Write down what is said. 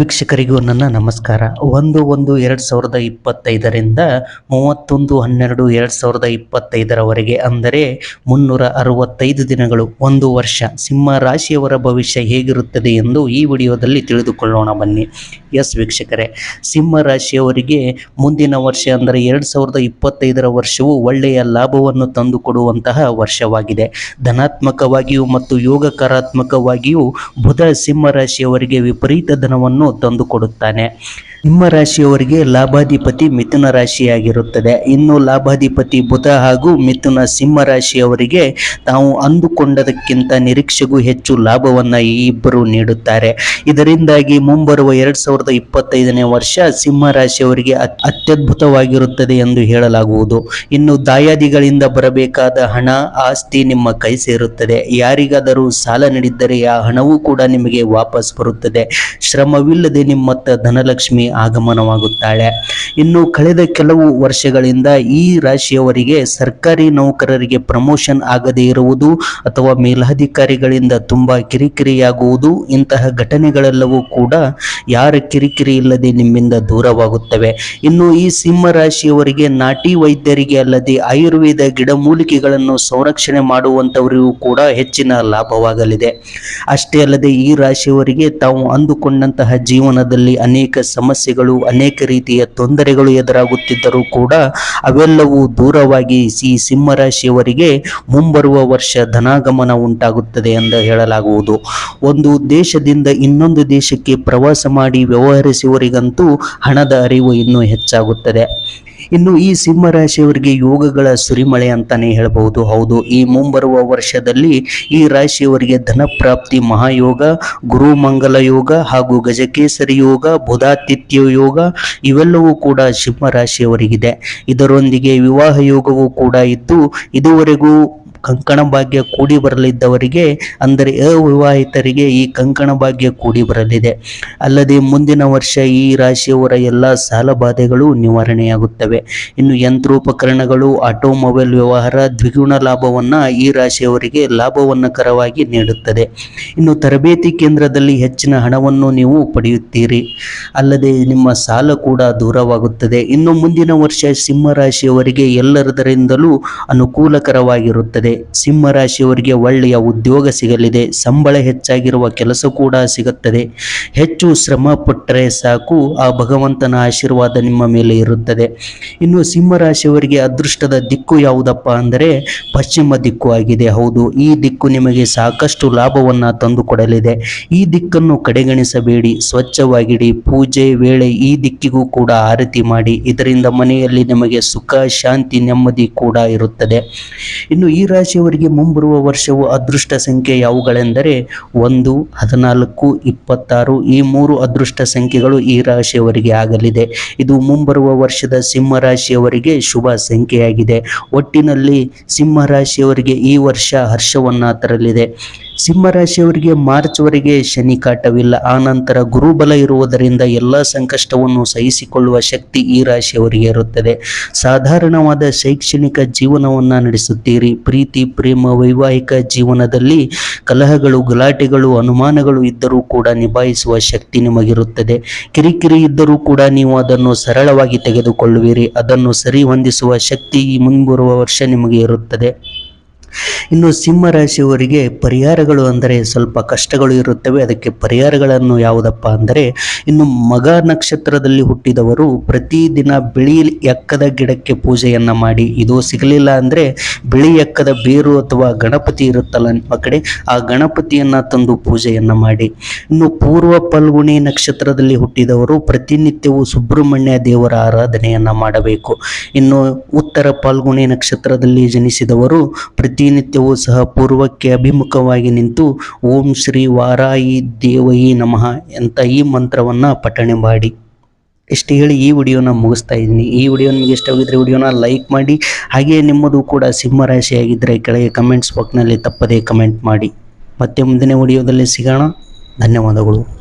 ವೀಕ್ಷಕರಿಗೂ ನನ್ನ ನಮಸ್ಕಾರ. ಒಂದು ಒಂದು ಎರಡು ಸಾವಿರದ ಇಪ್ಪತ್ತೈದರಿಂದ ಮೂವತ್ತೊಂದು ಹನ್ನೆರಡು ಎರಡು ಸಾವಿರದ ಇಪ್ಪತ್ತೈದರವರೆಗೆ ಅಂದರೆ ಮುನ್ನೂರ ಅರವತ್ತೈದು ದಿನಗಳು, ಒಂದು ವರ್ಷ ಸಿಂಹ ರಾಶಿಯವರ ಭವಿಷ್ಯ ಹೇಗಿರುತ್ತದೆ ಎಂದು ಈ ವಿಡಿಯೋದಲ್ಲಿ ತಿಳಿದುಕೊಳ್ಳೋಣ ಬನ್ನಿ. ಎಸ್ ವೀಕ್ಷಕರೇ, ಸಿಂಹ ರಾಶಿಯವರಿಗೆ ಮುಂದಿನ ವರ್ಷ ಅಂದರೆ ಎರಡು ಸಾವಿರದ ಇಪ್ಪತ್ತೈದರ ವರ್ಷವು ಒಳ್ಳೆಯ ಲಾಭವನ್ನು ತಂದುಕೊಡುವಂತಹ ವರ್ಷವಾಗಿದೆ. ಧನಾತ್ಮಕವಾಗಿಯೂ ಮತ್ತು ಯೋಗಕಾರಾತ್ಮಕವಾಗಿಯೂ ಬುಧ ಸಿಂಹ ರಾಶಿಯವರಿಗೆ ವಿಪರೀತ ಧನವನ್ನು ತಂದುಕೊಡುತ್ತಾನೆ. ನಿಮ್ಮ ರಾಶಿಯವರಿಗೆ ಲಾಭಾಧಿಪತಿ ಮಿಥುನ ರಾಶಿಯಾಗಿರುತ್ತದೆ. ಇನ್ನು ಲಾಭಾಧಿಪತಿ ಬುಧ ಹಾಗೂ ಮಿಥುನ ಸಿಂಹ ರಾಶಿಯವರಿಗೆ ತಾವು ಅಂದುಕೊಂಡದಕ್ಕಿಂತ ನಿರೀಕ್ಷೆಗೂ ಹೆಚ್ಚು ಲಾಭವನ್ನು ಈ ಇಬ್ಬರು ನೀಡುತ್ತಾರೆ. ಇದರಿಂದಾಗಿ ಮುಂಬರುವ ಎರಡ್ ಸಾವಿರದ ಇಪ್ಪತ್ತೈದನೇ ವರ್ಷ ಸಿಂಹ ರಾಶಿಯವರಿಗೆ ಅತ್- ಅತ್ಯದ್ಭುತವಾಗಿರುತ್ತದೆ ಎಂದು ಹೇಳಲಾಗುವುದು. ಇನ್ನು ದಾಯಾದಿಗಳಿಂದ ಬರಬೇಕಾದ ಹಣ, ಆಸ್ತಿ ನಿಮ್ಮ ಕೈ ಸೇರುತ್ತದೆ. ಯಾರಿಗಾದರೂ ಸಾಲ ನೀಡಿದ್ದರೆ ಆ ಹಣವೂ ಕೂಡ ನಿಮಗೆ ವಾಪಸ್ ಬರುತ್ತದೆ. ಶ್ರಮವಿಲ್ಲದೆ ನಿಮ್ಮತ್ತ ಧನಲಕ್ಷ್ಮಿ ಆಗಮನವಾಗುತ್ತಾಳೆ. ಇನ್ನು ಕಳೆದ ಕೆಲವು ವರ್ಷಗಳಿಂದ ಈ ರಾಶಿಯವರಿಗೆ ಸರ್ಕಾರಿ ನೌಕರರಿಗೆ ಪ್ರಮೋಷನ್ ಆಗದೇ ಇರುವುದು ಅಥವಾ ಮೇಲಾಧಿಕಾರಿಗಳಿಂದ ತುಂಬಾ ಕಿರಿಕಿರಿಯಾಗುವುದು, ಇಂತಹ ಘಟನೆಗಳೆಲ್ಲವೂ ಕೂಡ ಯಾರ ಕಿರಿಕಿರಿ ಇಲ್ಲದೆ ನಿಮ್ಮಿಂದ ದೂರವಾಗುತ್ತವೆ. ಇನ್ನು ಈ ಸಿಂಹ ರಾಶಿಯವರಿಗೆ ನಾಟಿ ವೈದ್ಯರಿಗೆ ಅಲ್ಲದೆ ಆಯುರ್ವೇದ ಗಿಡಮೂಲಿಕೆಗಳನ್ನು ಸಂರಕ್ಷಣೆ ಮಾಡುವಂತವರಿಗೂ ಕೂಡ ಹೆಚ್ಚಿನ ಲಾಭವಾಗಲಿದೆ. ಅಷ್ಟೇ ಅಲ್ಲದೆ ಈ ರಾಶಿಯವರಿಗೆ ತಾವು ಅಂದುಕೊಂಡಂತಹ ಜೀವನದಲ್ಲಿ ಅನೇಕ ಸಮಸ್ಯೆಗಳು ಅನೇಕ ರೀತಿಯ ತೊಂದರೆಗಳು ಎದುರಾಗುತ್ತಿದ್ದರೂ ಕೂಡ ಅವೆಲ್ಲವೂ ದೂರವಾಗಿ ಈ ಸಿಂಹರಾಶಿಯವರಿಗೆ ಮುಂಬರುವ ವರ್ಷ ಧನಾಗಮನ ಉಂಟಾಗುತ್ತದೆ ಎಂದು ಹೇಳಲಾಗುವುದು. ಒಂದು ದೇಶದಿಂದ ಇನ್ನೊಂದು ದೇಶಕ್ಕೆ ಪ್ರವಾಸ ಮಾಡಿ ವ್ಯವಹರಿಸುವವರಿಗಂತೂ ಹಣದ ಅರಿವು ಇನ್ನೂ ಹೆಚ್ಚಾಗುತ್ತದೆ. ಇನ್ನು ಈ ಸಿಂಹ ರಾಶಿಯವರಿಗೆ ಯೋಗಗಳ ಸುರಿಮಳೆ ಅಂತಾನೆ ಹೇಳಬಹುದು. ಹೌದು, ಈ ಮುಂಬರುವ ವರ್ಷದಲ್ಲಿ ಈ ರಾಶಿಯವರಿಗೆ ಧನಪ್ರಾಪ್ತಿ ಮಹಾಯೋಗ, ಗುರು ಮಂಗಲ ಯೋಗ ಹಾಗೂ ಗಜಕೇಸರಿ ಯೋಗ ಬುಧಾತಿಥ್ಯ ಯೋಗ ಇವೆಲ್ಲವೂ ಕೂಡ ಸಿಂಹ ರಾಶಿಯವರಿಗಿದೆ. ಇದರೊಂದಿಗೆ ವಿವಾಹ ಯೋಗವೂ ಕೂಡ ಇದ್ದು, ಇದುವರೆಗೂ ಕಂಕಣ ಭಾಗ್ಯ ಕೂಡಿ ಬರಲಿದ್ದವರಿಗೆ, ಅಂದರೆ ಅವಿವಾಹಿತರಿಗೆ ಈ ಕಂಕಣ ಭಾಗ್ಯ ಕೂಡಿ ಬರಲಿದೆ. ಅಲ್ಲದೆ ಮುಂದಿನ ವರ್ಷ ಈ ರಾಶಿಯವರ ಎಲ್ಲ ಸಾಲ ಬಾಧೆಗಳು ನಿವಾರಣೆಯಾಗುತ್ತವೆ. ಇನ್ನು ಯಂತ್ರೋಪಕರಣಗಳು, ಆಟೋಮೊಬೈಲ್ ವ್ಯವಹಾರ, ದ್ವಿಗುಣ ಲಾಭವನ್ನು ಈ ರಾಶಿಯವರಿಗೆ ಲಾಭವನ್ನಕರವಾಗಿ ನೀಡುತ್ತದೆ. ಇನ್ನು ತರಬೇತಿ ಕೇಂದ್ರದಲ್ಲಿ ಹೆಚ್ಚಿನ ಹಣವನ್ನು ನೀವು ಪಡೆಯುತ್ತೀರಿ. ಅಲ್ಲದೆ ನಿಮ್ಮ ಸಾಲ ಕೂಡ ದೂರವಾಗುತ್ತದೆ. ಇನ್ನು ಮುಂದಿನ ವರ್ಷ ಸಿಂಹ ರಾಶಿಯವರಿಗೆ ಎಲ್ಲರದರಿಂದಲೂ ಅನುಕೂಲಕರವಾಗಿರುತ್ತದೆ. ಸಿಂಹ ರಾಶಿಯವರಿಗೆ ಒಳ್ಳೆಯ ಉದ್ಯೋಗ ಸಿಗಲಿದೆ. ಸಂಬಳ ಹೆಚ್ಚಾಗಿರುವ ಕೆಲಸ ಕೂಡ ಸಿಗುತ್ತದೆ. ಹೆಚ್ಚು ಶ್ರಮ ಪಟ್ಟರೆ ಸಾಕು. ಆ ಭಗವಂತನ ಆಶೀರ್ವಾದ ನಿಮ್ಮ ಮೇಲೆ ಇರುತ್ತದೆ. ಇನ್ನು ಸಿಂಹ ರಾಶಿಯವರಿಗೆ ಅದೃಷ್ಟದ ದಿಕ್ಕು ಯಾವುದಪ್ಪ ಅಂದರೆ ಪಶ್ಚಿಮ ದಿಕ್ಕು ಆಗಿದೆ. ಹೌದು, ಈ ದಿಕ್ಕು ನಿಮಗೆ ಸಾಕಷ್ಟು ಲಾಭವನ್ನ ತಂದುಕೊಡಲಿದೆ ಈ ದಿಕ್ಕನ್ನು ಕಡೆಗಣಿಸಬೇಡಿ. ಸ್ವಚ್ಛವಾಗಿಡಿ. ಪೂಜೆ ವೇಳೆ ಈ ದಿಕ್ಕಿಗೂ ಕೂಡ ಆರತಿ ಮಾಡಿ. ಇದರಿಂದ ಮನೆಯಲ್ಲಿ ನಿಮಗೆ ಸುಖ, ಶಾಂತಿ, ನೆಮ್ಮದಿ ಕೂಡ ಇರುತ್ತದೆ. ಇನ್ನು ಈ ರಾಶಿಯವರಿಗೆ ಮುಂಬರುವ ವರ್ಷವು ಅದೃಷ್ಟ ಸಂಖ್ಯೆ ಯಾವುಗಳೆಂದರೆ ಒಂದು, ಹದಿನಾಲ್ಕು, ಇಪ್ಪತ್ತಾರು, ಈ ಮೂರು ಅದೃಷ್ಟ ಸಂಖ್ಯೆಗಳು ಈ ರಾಶಿಯವರಿಗೆ ಆಗಲಿದೆ. ಇದು ಮುಂಬರುವ ವರ್ಷದ ಸಿಂಹ ರಾಶಿಯವರಿಗೆ ಶುಭ ಸಂಖ್ಯೆಯಾಗಿದೆ. ಒಟ್ಟಿನಲ್ಲಿ ಸಿಂಹ ರಾಶಿಯವರಿಗೆ ಈ ವರ್ಷ ಹರ್ಷವನ್ನು ತರಲಿದೆ. ಸಿಂಹ ರಾಶಿಯವರಿಗೆ ಮಾರ್ಚ್ವರೆಗೆ ಶನಿ ಕಾಟವಿಲ್ಲ. ಆ ನಂತರ ಗುರುಬಲ ಇರುವುದರಿಂದ ಎಲ್ಲ ಸಂಕಷ್ಟವನ್ನು ಸಹಿಸಿಕೊಳ್ಳುವ ಶಕ್ತಿ ಈ ರಾಶಿಯವರಿಗೆ ಇರುತ್ತದೆ. ಸಾಧಾರಣವಾದ ಶೈಕ್ಷಣಿಕ ಜೀವನವನ್ನು ನಡೆಸುತ್ತೀರಿ. ಪ್ರೀತಿ ಪ್ರೇಮ, ವೈವಾಹಿಕ ಜೀವನದಲ್ಲಿ ಕಲಹಗಳು, ಗಲಾಟೆಗಳು, ಅನುಮಾನಗಳು ಇದ್ದರೂ ಕೂಡ ನಿಭಾಯಿಸುವ ಶಕ್ತಿ ನಿಮಗಿರುತ್ತದೆ. ಕಿರಿಕಿರಿ ಇದ್ದರೂ ಕೂಡ ನೀವು ಅದನ್ನು ಸರಳವಾಗಿ ತೆಗೆದುಕೊಳ್ಳುವಿರಿ. ಅದನ್ನು ಸರಿ ಹೊಂದಿಸುವ ಶಕ್ತಿ ಈ ಮುಂಬರುವ ವರ್ಷ ನಿಮಗೆ ಇರುತ್ತದೆ. ಇನ್ನು ಸಿಂಹ ರಾಶಿಯವರಿಗೆ ಪರಿಹಾರಗಳು ಅಂದರೆ ಸ್ವಲ್ಪ ಕಷ್ಟಗಳು ಇರುತ್ತವೆ. ಅದಕ್ಕೆ ಪರಿಹಾರಗಳನ್ನು ಯಾವುದಪ್ಪ ಅಂದರೆ ಇನ್ನು ಮಗ ನಕ್ಷತ್ರದಲ್ಲಿ ಹುಟ್ಟಿದವರು ಪ್ರತಿದಿನ ಬಿಳಿ ಎಕ್ಕದ ಗಿಡಕ್ಕೆ ಪೂಜೆಯನ್ನು ಮಾಡಿ. ಇದು ಸಿಗಲಿಲ್ಲ ಅಂದರೆ ಬಿಳಿ ಎಕ್ಕದ ಬೇರು ಅಥವಾ ಗಣಪತಿ ಇರುತ್ತಲ್ಲ ನಿಮ್ಮ ಕಡೆ, ಆ ಗಣಪತಿಯನ್ನು ತಂದು ಪೂಜೆಯನ್ನು ಮಾಡಿ. ಇನ್ನು ಪೂರ್ವ ಫಲ್ಗುಣಿ ನಕ್ಷತ್ರದಲ್ಲಿ ಹುಟ್ಟಿದವರು ಪ್ರತಿನಿತ್ಯವೂ ಸುಬ್ರಹ್ಮಣ್ಯ ದೇವರ ಆರಾಧನೆಯನ್ನು ಮಾಡಬೇಕು. ಇನ್ನು ಉತ್ತರ ಫಲ್ಗುಣಿ ನಕ್ಷತ್ರದಲ್ಲಿ ಜನಿಸಿದವರು ಪ್ರತಿನಿತ್ಯವೂ ಸಹ ಪೂರ್ವಕ್ಕೆ ಅಭಿಮುಖವಾಗಿ ನಿಂತು, ಓಂ ಶ್ರೀ ವಾರಾಯಿ ದೇವಯಿ ನಮಃ ಅಂತ ಈ ಮಂತ್ರವನ್ನು ಪಠಣೆ ಮಾಡಿ. ಇಷ್ಟು ಹೇಳಿ ಈ ವಿಡಿಯೋನ ಮುಗಿಸ್ತಾ ಇದ್ದೀನಿ. ಈ ವಿಡಿಯೋ ನಿಮಗೆ ಇಷ್ಟವಾಗಿದ್ದರೆ ವಿಡಿಯೋನ ಲೈಕ್ ಮಾಡಿ ಹಾಗೆಯೇ ನಿಮ್ಮದು ಕೂಡ ಸಿಂಹರಾಶಿಯಾಗಿದ್ದರೆ ಕೆಳಗೆ ಕಮೆಂಟ್ಸ್ ಬಾಕ್ಸ್ನಲ್ಲಿ ತಪ್ಪದೇ ಕಮೆಂಟ್ ಮಾಡಿ. ಮತ್ತೆ ಮುಂದಿನ ವಿಡಿಯೋದಲ್ಲಿ ಸಿಗೋಣ. ಧನ್ಯವಾದಗಳು.